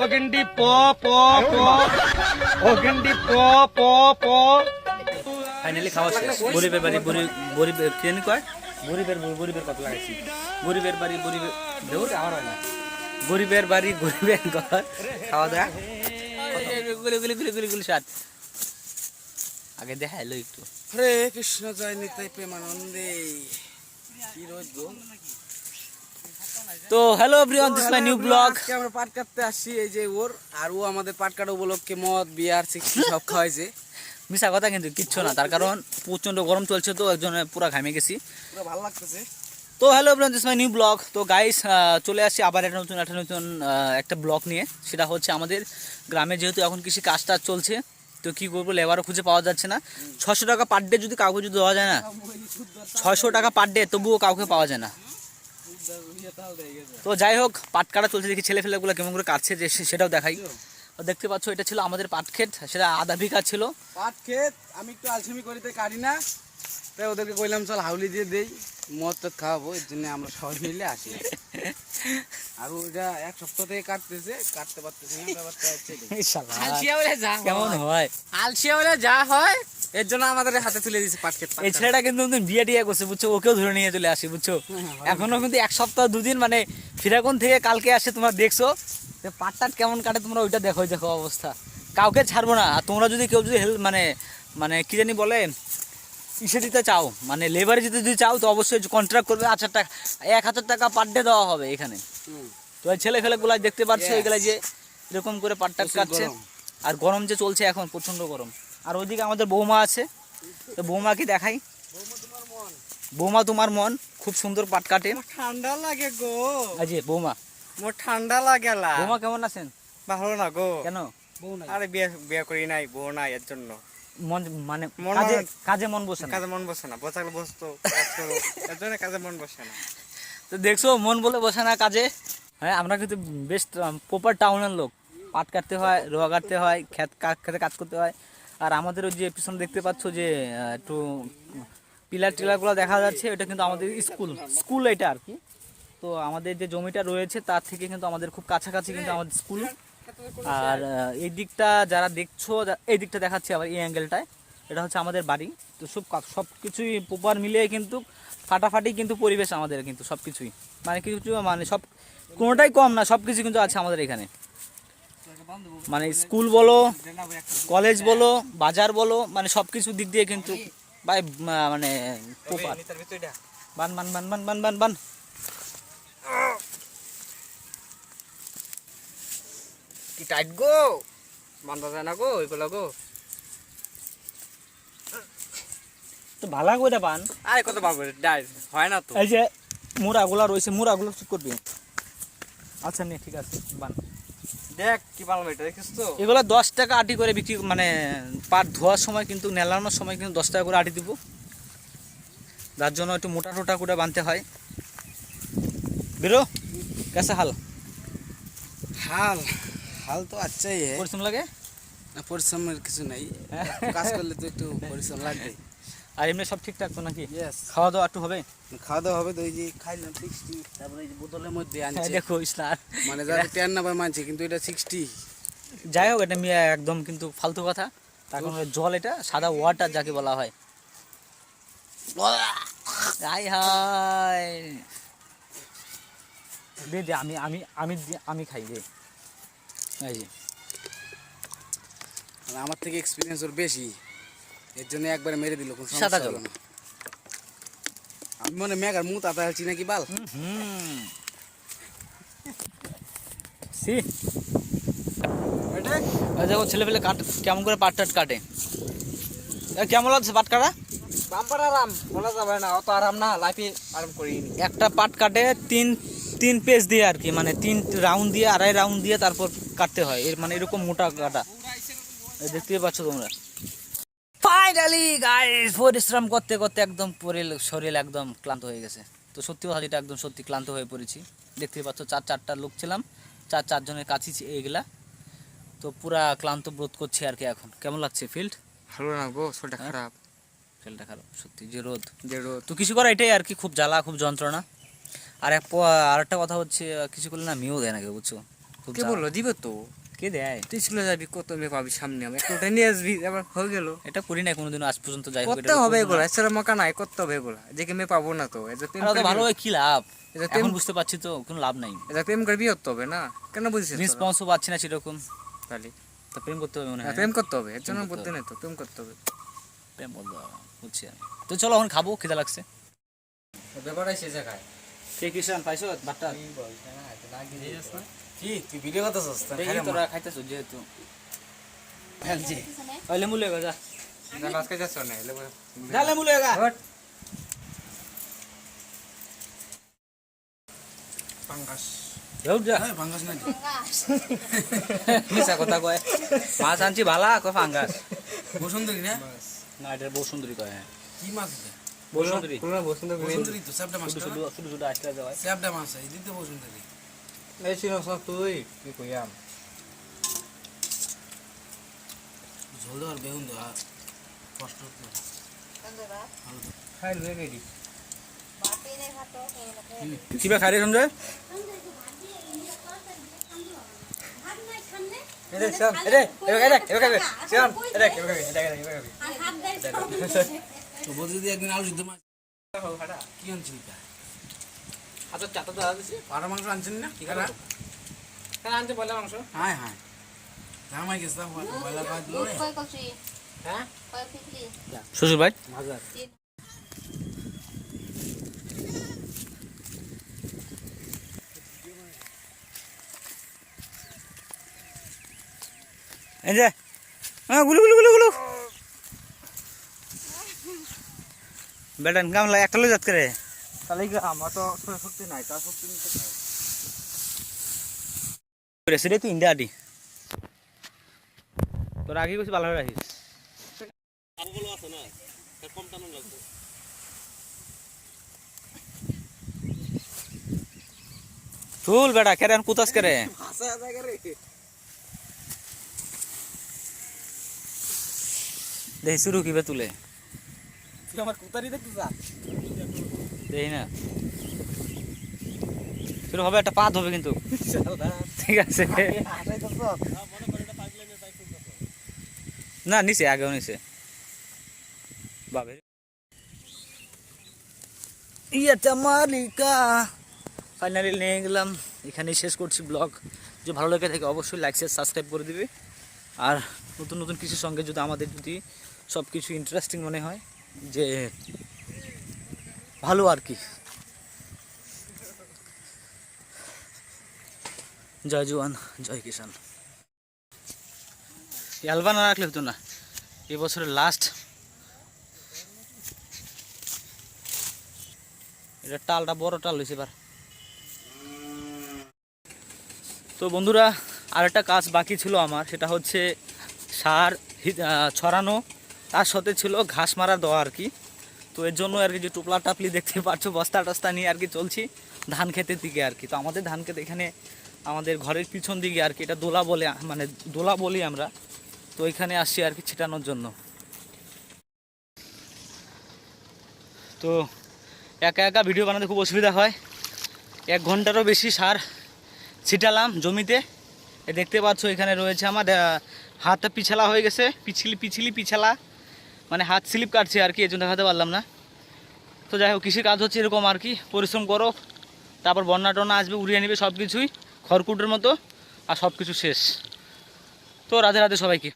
ও গেন্ডি প প প। ও গেন্ডি প প প। ফাইনালি খাওয়া শেষ। গরিবের বাড়ি গরিব গরিবের কি জানি কয়? গরিবের গরিবের কত লাগাইছি গরিবের বাড়ি গরিবের দেউর আমার হয় না। গরিবের বাড়ি গরিবের ঘর। খাওয়া দাওয়া। গুলি গুলি গুলি গুলি গুলি সাত। আগে দেখা এলো একটু। হরে কৃষ্ণ জয় নিতাই প্রেমানন্দে। কি রোজ গো। তো hello everyone this my new blog আজকে আমরা পাট কাটতে আসছি এই যে ওর আর ও আমাদের পাট কাটা উপলক্ষে মদ বিয়ার সিক্সটি সব খাওয়াইছে। মিশা কথা কিন্তু কিচ্ছু না তার কারণ প্রচণ্ড গরম চলছে তো একজন পুরো ঘামে গেছি। পুরো ভালো লাগতেছে। তো hello everyone this my new blog তো গাইস চলে আসছি আবার একটা নতুন একটা নতুন একটা ব্লগ নিয়ে। সেটা হচ্ছে আমাদের গ্রামে যেহেতু এখন কৃষি কাজ টাজ চলছে তো কি করব লেবারও খুঁজে পাওয়া যাচ্ছে না। ছশো টাকা পার ডে যদি কাউকে যদি দেওয়া যায় না ছয়শো টাকা পার ডে তবুও কাউকে পাওয়া যায় না। তো যাই হোক পাট কাটা চলছে দেখি ছেলে ফেলেগুলো কেমন করে কাটছে যে সেটাও দেখাই। দেখতে পাচ্ছ এটা ছিল আমাদের পাট ক্ষেত সেটা আধা বিঘা ছিল। পাট ক্ষেত আমি একটু আলসেমি করিতে কাটি না। তাই ওদেরকে কইলাম চল হাউলি দিয়ে দেই মদ তো খাওয়াবো এর জন্য আমরা সবাই মিলে আসি। আর ওইটা এক সপ্তাহ থেকে কাটতেছে কাটতে পারতেছে না ব্যাপারটা হচ্ছে আলসিয়া বলে যা কেমন হয়? আলসিয়া বলে যা হয় এর জন্য আমাদের হাতে তুলে দিয়েছে পাট এই ছেলেটা কিন্তু বিয়ে টিয়ে করছে বুঝছ? ওকেও ধরে নিয়ে চলে আসি বুঝছ? এখনও কিন্তু এক সপ্তাহ দুদিন মানে ফিরাকোন থেকে কালকে আসে তোমরা দেখছ? যে পাট টাট কেমন কাটে তোমরা ওইটা দেখো দেখো অবস্থা। কাউকে ছাড়বো না। আর তোমরা যদি কেউ যদি হেল্প মানে মানে কি জানি বলে ইসে দিতে চাও? মানে লেবারে দিতে যদি চাও তো অবশ্যই কন্ট্রাক্ট করবে। হাজার টাকা এক হাজার টাকা পার ডে দেওয়া হবে এখানে। তো এই ছেলে ফেলেগুলো দেখতে পাচ্ছ. এগুলা যে এরকম করে পাট টাট প্রচুর কাটছে। আর গরম যে চলছে এখন প্রচণ্ড গরম। আর ওইদিকে আমাদের বৌমা আছে। তো বৌমাকে দেখাই। বৌমা তোমার মন। খুব সুন্দর পাট কাটে। ঠান্ডা লাগে গো। আজি বৌমা। মোর ঠান্ডা লাগে বৌমা কেমন আছেন? ভালো না গো। কেন? বউ নাই। আরে বিয়ে বিয়ে করি নাই বউ নাই এর জন্য। মন মানে কাজে মানে- কাজে মন বসে না। কাজে মন বসে না বসালে বসতো এর জন্য কাজে মন বসে না। তো দেখছ মন বলে বসে না কাজে। হ্যাঁ আমরা কিন্তু বেশ প্রপার টাউনের লোক। পাট কাটতে হয় রোয়া কাটতে হয় খেত খেতে কাজ করতে হয়। আর আমাদের ওই যে পিছনে দেখতে পাচ্ছ যে একটু পিলার টিলারগুলো দেখা যাচ্ছে এটা কিন্তু আমাদের স্কুল। স্কুল এটা আর কি। তো আমাদের যে জমিটা রয়েছে তার থেকে কিন্তু আমাদের খুব কাছাকাছি কিন্তু আমাদের স্কুল। আর এই দিকটা যারা দেখছ এই দিকটা দেখাচ্ছি আবার এই অ্যাঙ্গেলটায় এটা হচ্ছে আমাদের বাড়ি। তো সব সব কিছুই প্রপার মিলিয়ে কিন্তু, ফাটাফাটি কিন্তু পরিবেশ আমাদের কিন্তু সব কিছুই। মানে কিছু মানে সব, কোনোটাই কম না, সব কিছু কিন্তু আছে আমাদের এখানে। মানে স্কুল বলো কলেজ বলো, বাজার বলো মানে সব কিছু দিক দিয়ে কিন্তু মানে প্রপার বান বান বান বান বান বান বান। কি টাইট গো? বান্ধা যায় না গো এগুলো গো। তো ভালো করে বান আরে কত পাবো ডাই হয় না তো। এই যে মুড়াগুলো রয়েছে মুড়াগুলো ঠিক করবি? আচ্ছা নে ঠিক আছে বান। দেখ কি পারলাম এটা দেখিস তো? এগুলো দশ টাকা আটি করে বিক্রি মানে পাট ধোয়ার সময় কিন্তু নেলানোর সময় কিন্তু দশ টাকা করে আটি দিব। যার জন্য একটু মোটা টোটা করে বানতে হয়। বেরো কেসে হাল। হাল? হাল তো আচ্ছাই পরিশ্রম লাগে? না পরিশ্রমের কিছু নাই। কাজ করলে তো একটু পরিশ্রম লাগবে আর এমনি সব ঠিকঠাক তো নাকি? খাওয়া দাওয়া একটু হবে? খাওয়া দাওয়া হবে তো ওই যে খাইলাম সিক্সটি তারপরে এই যে বোতলের মধ্যে হ্যাঁ, আনছে। দেখো মানে যারা টেন মানছে কিন্তু এটা সিক্সটি যাই হোক এটা মিয়া একদম কিন্তু ফালতু কথা। তার জল এটা সাদা ওয়াটার যাকে বলা হয়। High high. দে দে আমি আমি আমি আমি খাই দে। এই যে। আমার থেকে এক্সপিরিয়েন্স ওর বেশি। এর জন্য একবার মেরে দিল কোনো সাদা সমস্যা জল। হলো না। আমি মনে মেঘার মুখ আতা হচ্ছি নাকি বাল? হুম সি ওই দেখো ছেলে পেলে কাট কেমন করে পাট টাট কাটে। এ, কেমন লাগছে পাট কাটা? বাম্পার আরাম বলা যাবে না অত আরাম না লাইফে আরাম করিনি। একটা পাট কাটে তিন তিন পেজ দিয়ে আর কি মানে তিন রাউন্ড দিয়ে আড়াই রাউন্ড দিয়ে তারপর কাটতে হয়। এর মানে এরকম মোটা কাটা। এই দেখতেই পাচ্ছ তোমরা। ফাইনালি গাইস পরিশ্রম করতে করতে একদম শরীর একদম ক্লান্ত হয়ে গেছে। তো সত্যি কথা যেটা একদম সত্যি ক্লান্ত হয়ে পড়েছি। দেখতেই পাচ্ছ চার চারটা লোক ছিলাম। চার চারজনের কাছেই ছি- এইগুলা তো পুরা ক্লান্ত বোধ করছি আর কি এখন। কেমন লাগছে ফিল্ড ভালো না গো শরীরটা খারাপ। ফিল্ডটা খারাপ। সত্যি যে রোদ। যে রোদ। তো কিছু করা এটাই আর কি খুব জ্বালা খুব যন্ত্রণা। আর এক আর একটা কথা হচ্ছে কিছু করলে না মেয়েও দেয় না কেউ বুঝছ? কে বলল? দিবে তো। কে দেয়? তুই স্কুলে যাবি কত মেয়ে পাবি সামনে আমি একটা নিয়ে আসবি আবার হয়ে গেল। এটা করি না কোনোদিনও আজ পর্যন্ত যাই করতে হবে এগুলো। এছাড়া মকা নাই করতে হবে এগুলো। যে কি মেয়ে পাবো না তো? এদের প্রেম করবি- ভালো হয় কি লাভ? এখন বুঝতে পারছি তো কোনো লাভ নাই। এদের প্রেম করবি হতে হবে না? কেন বুঝছিস রেসপন্সও পাচ্ছি না সেরকম। তাহলে? তো প্রেম করতে হবে মনে হ্যাঁ, হয়। প্রেম করতে হবে এর জন্য করতে হবে। নেই তো প্রেম করতে হবে। প্রেম বলতে হবে বুঝছি আমি। তো চলো এখন খাব খিদা লাগছে। ব্যাপারটাই সে জায়গায়। কে কিষান পাইছো বাট্টা কি তুই ভিডিও কথা দেখি তোরা খাইতেছো যেহেতু ওই লেবু লেগা যা আজকে যাচ্ছ না যা লেবু লেগা পাঙ্গাস যাও যা হ্যাঁ পাঙ্গাস না মিশা কথা কয় মাছ আনছি ভালা কয় ফাঙ্গাস বসুন্ধরী না না এটা বউ কয় কি মাছ সুন্দরী বসুন্ধরী। তো স্যাপটা মাছ শুধু শুধু শুধু আসলে যাওয়ায়। স্যাপটা মাছ এদিক তো বসুন্ধরী। এই ছিল সব তুই কি কইয়াম ঝোল আর বেগুন দেওয়া কষ্ট হতো না। খাই লয়ে গেলি। কিবা খাই রে সঞ্জয়? এরে শাম এরে এরে এরে এরে শাম এরে এরে এরে এরে খাবে তো যদি একদিন আলু সিদ্ধ মাছ কি আনছিস এটা? আচ্ছা তো আছে পাড়া মাংস আনছেন না? কি করা কেন আনতে বলে মাংস। হ্যাঁ হ্যাঁ। জামাই গেছিলাম বয়লা খাওয়া দিল হ্যাঁ? শ্বশুর ভাই এই যে হ্যাঁ গুলু গুলু গুলু গুলু। বেটান কাম লাগে একটা লই যাত করে তাহলে আমার তো শক্তি নাই তার শক্তি নিতে রেসিডে তুই ইন্ডিয়া আডি। তোর আগে কিছু ভালো রাখিস চুল বেটা কেরেন কুতাস করে দেখি শুরু কিবে তুলে। তুই আমার কুতারি দেখতে না। শুরু হবে একটা পাত হবে কিন্তু। ঠিক আছে। না নিচে আগেও নিচে। বাবে ইয়েটা মালিকা। ফাইনালি নিয়ে গেলাম। এখানেই শেষ করছি ব্লগ যে ভালো লেগে থাকে অবশ্যই লাইক শেয়ার সাবস্ক্রাইব করে দিবে। আর নতুন নতুন কিছুর সঙ্গে যদি আমাদের যদি সব কিছু ইন্টারেস্টিং মনে হয় যে ভালো আর কি। জয় জুয়ান, জয় কিষান অ্যালবাম না রাখলে হতো না। এবছরের লাস্ট এটা টালটা, বড় টাল হয়েছে এবার। তো বন্ধুরা, আরেকটা কাজ বাকি ছিল আমার, সেটা হচ্ছে সার ছড়ানো। তার সাথে ছিল ঘাস মারা দেওয়া আর কি। তো এর জন্য আর কি যে টুপলা টাপলি দেখতে পাচ্ছ, বস্তা টস্তা নিয়ে আর কি চলছি ধান খেতের দিকে আর কি। তো আমাদের ধান খেতে এখানে আমাদের ঘরের পিছন দিকে আর কি, এটা দোলা বলে মানে দোলা বলি আমরা। তো এখানে আসছি আর কি ছিটানোর জন্য। তো একা একা ভিডিও বানাতে খুব অসুবিধা হয়। এক ঘন্টারও বেশি সার ছিটালাম জমিতে। দেখতে পাচ্ছ এখানে রয়েছে আমার হাতটা পিছালা হয়ে গেছে, পিছলি পিছলি পিছালা। মানে হাত স্লিপ কাটছে আর কি এই জন্য দেখাতে পারলাম না। তো যাই হোক, কৃষির কাজ হচ্ছে এরকম আর কি, পরিশ্রম করো, তারপর বন্যা টন্যা আসবে, উড়িয়ে নেবে সব কিছুই খড়কুটের মতো, আর সব কিছু শেষ। তো রাধে রাধে সবাইকে।